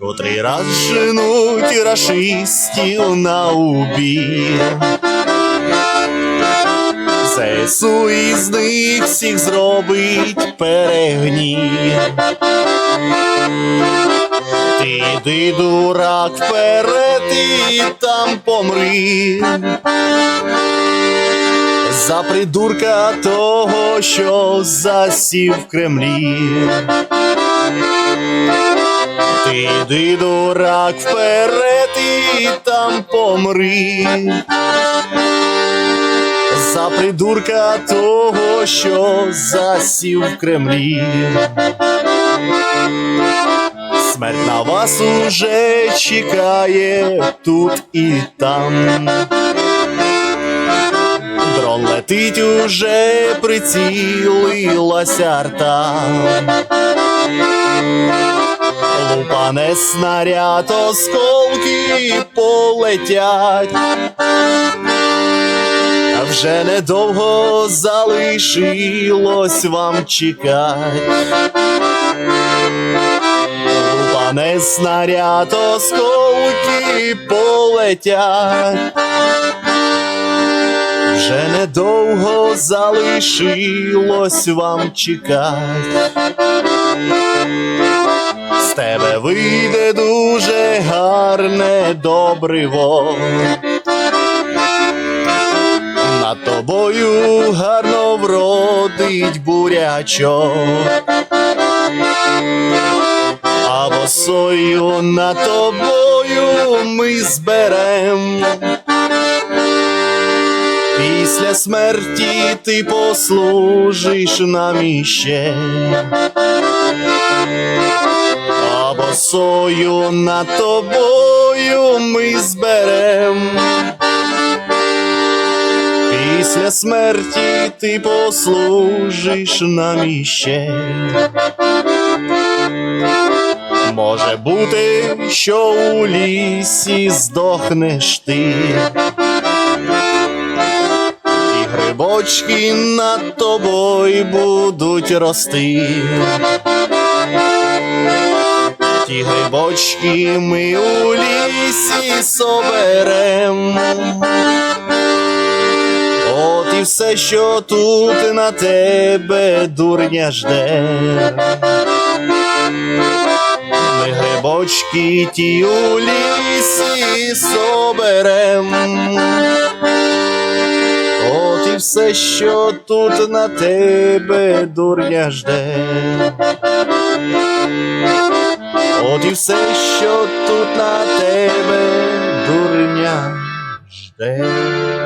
Нас женуть рашистів на убій. ЗСУ із них всіх зробить перегній. Ти йди, дурак, вперед і там помри. За придурка того, що засів в Кремлі. Ти дурак, вперед і там помри. За придурка того, що засів в Кремлі. Смерть на вас уже чекає тут і там. Дрон летить уже прицілилася арта. Лупане снаряд, осколки полетять. А вже недовго залишилось вам чекать. Лупане снаряд, осколки полетять. Вже недовго залишилось вам чекать. Тебе вийде дуже гарне добриво. Над тобою гарно вродить бурячок. А босою над тобою ми зберем. Після смерті ти послужиш нам іще. А босою над тобою ми зберем. Після смерті ти послужиш нам іще. Може бути, що у лісі здохнеш ти. І грибочки над тобою будуть рости. Ті грибочки ми у лісі соберем. От і все, що тут на тебе дурня жде. Ми грибочки ті у лісі соберем. От і все, що тут на тебе дурня жде. От і все, що тут на тебе дурня жде.